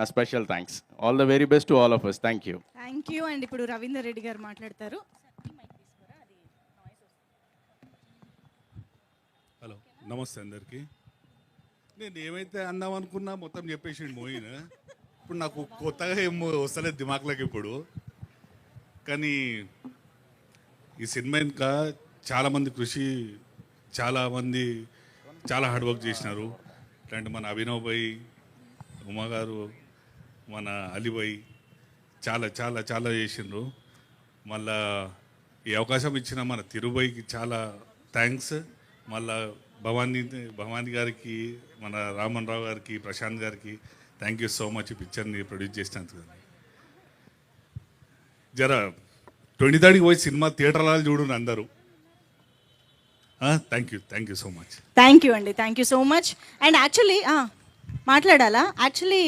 నా special thanks all the very best to all of us thank you thank you and ఇప్పుడు రవీందర్ రెడ్డి గారు మాట్లాడతారు. Hello నమస్తే అందరికీ. నేను ఏమైతే అందాం అనుకున్నా మొత్తం చెప్పేసిండు మోయిన్. ఇప్పుడు నాకు కొత్తగా ఏం వస్తలేదు దిమాక్లోకి ఇప్పుడు. కానీ ఈ సినిమా ఇంకా చాలామంది కృషి చాలామంది చాలా హార్డ్ వర్క్ చేసినారు. ఇట్లాంటి మన అభినవ్ భాయ్ ఉమా గారు మన అలీభాయ్ చాలా చాలా చాలా చేసిండ్రు. మళ్ళా ఈ అవకాశం ఇచ్చిన మన తిరుబైకి చాలా థ్యాంక్స్. మళ్ళా భవానీ భవానీ గారికి మన రామన్ రావు గారికి ప్రశాంత్ గారికి థ్యాంక్ యూ సో మచ్ ఈ పిక్చర్ని ప్రొడ్యూస్ చేసినందుకు. జర ట్వంటీ థర్డ్కి పోయి సినిమా థియేటర్లో చూడండి అందరూ. Thank you thank you so much. Thank you అండి thank you so much. And actually మాట్లాడాలా? యాక్చువల్లీ